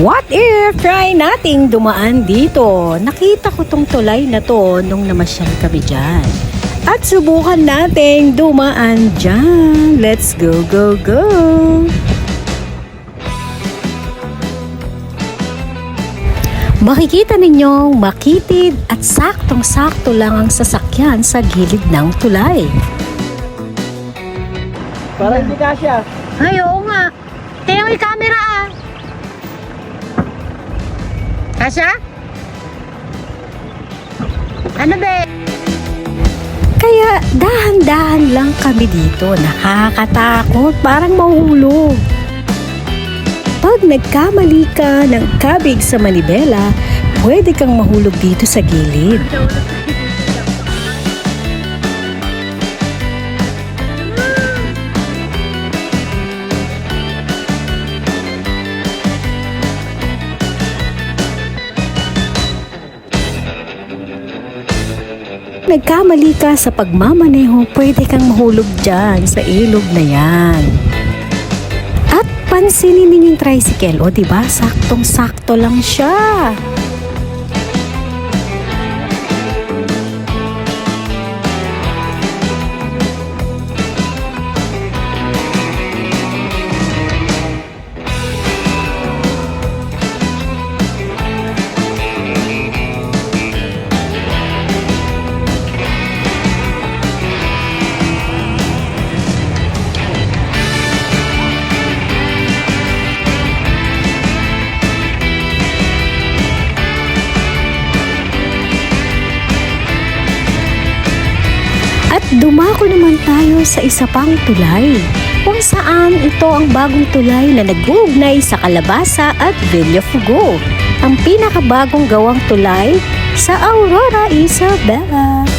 What if try nating dumaan dito? Nakita ko tong tulay na to nung namasyal kami dyan. At subukan nating dumaan dyan. Let's go, go, go! Makikita ninyong makitid at saktong-sakto lang ang sasakyan sa gilid ng tulay. Para hindi kasya. Ay, oo nga. Kasha? Ano ba? Kaya dahan-dahan lang kami dito. Nakakatakot. Parang mahulog. Pag nagkamali ka ng kabig sa manibela, pwede kang mahulog dito sa gilid. Nagkamali ka sa pagmamaneho, pwede kang mahulog dyan sa ilog na yan. At pansinin ninyo yung tricycle, o diba? Saktong-sakto lang siya. Dumako naman tayo sa isa pang tulay, kung saan ito ang bagong tulay na nag-uugnay sa Kalabasa at Villafugo, ang pinakabagong gawang tulay sa Aurora, Isabela.